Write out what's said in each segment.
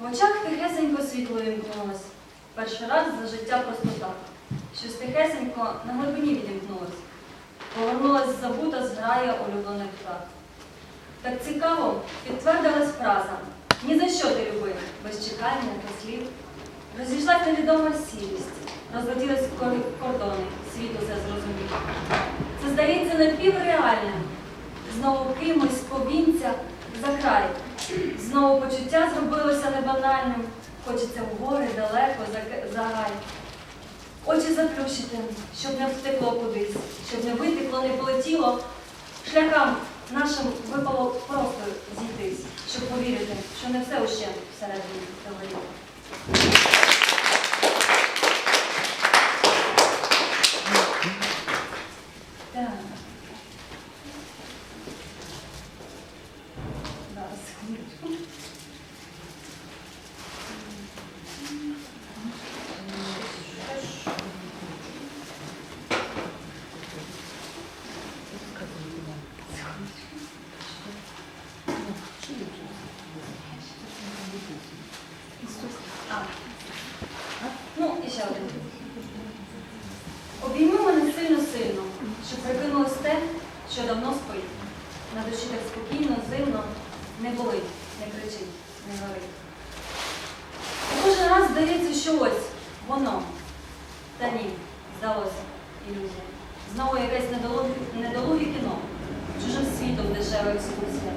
В очах тихесенько світло вімкнулось. Перший раз за життя просто так. Щось тихесенько на глибині відімкнулось. Повернулась забута зграя улюблених птах. Так цікаво підтвердилась фраза Ні за що ти любив, без чекання та слів. Розійшлась невідома сірість, розлетілись кордони, світ усе зрозумів. Це здається напівреальним. Знову кимось повінця за край. Знову почуття зробилося небанальним. Хочеться в гори далеко за, гай. Очі заплющити, щоб не втекло кудись, щоб не витекло, не полетіло. Шляхам нашим випало просто зійтись, щоб повірити, що не все уще всередині загоріло. Так. А. Ну, і ще один. Обійми мене сильно-сильно, щоб прикинулось те, що давно спить. На душі так спокійно, зимно, не болить, не кричить, не горить. Кожен раз здається, що ось воно. Та ні, здалося, ілюзія. Знову якесь недолуге, недолуге кіно, чужим світом дешева екскурсія.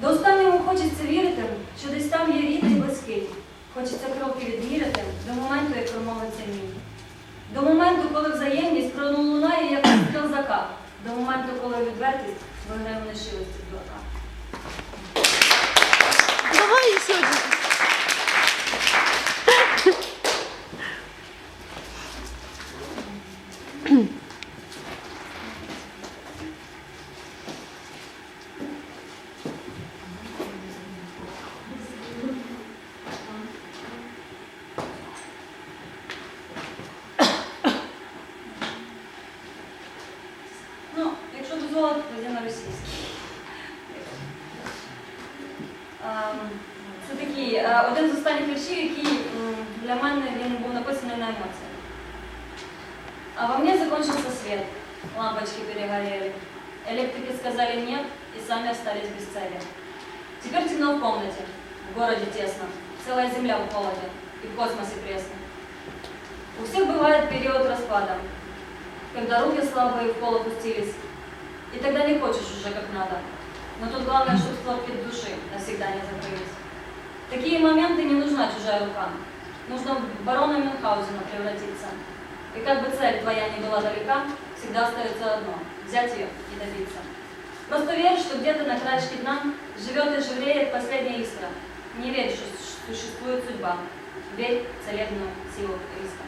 До останнього хочеться вірити, що десь там є рідний близький. Хочеться кроки відміряти до моменту, як промовиться мій. До моменту, коли взаємність пролунає, як стріл. До моменту, коли відвертість виграє в нешивості дурака. якщо дозволити, тоді на російській. Ем, Це такий е, один з останніх віршів, який м, для мене він був написаний на емоціях. А во мне закончился свет, лампочки перегорели. Электрики сказали нет и сами остались без цели. Теперь темно в комнате, в городе тесно, целая земля в холоде и в космосе пресно. У всех бывает период распада, когда руки слабые в пол опустились, и тогда не хочешь уже как надо. Но тут главное, чтобы створки души навсегда не закрылись. В такие моменты не нужна чужая рука. Нужно в барона Мюнхгаузена превратиться. И как бы цель твоя ни была далека, всегда остается одно – взять ее и добиться. Просто верь, что где-то на краешке дна живет и живреет последняя искра. Не верь, что существует судьба. Верь в целебную силу риска.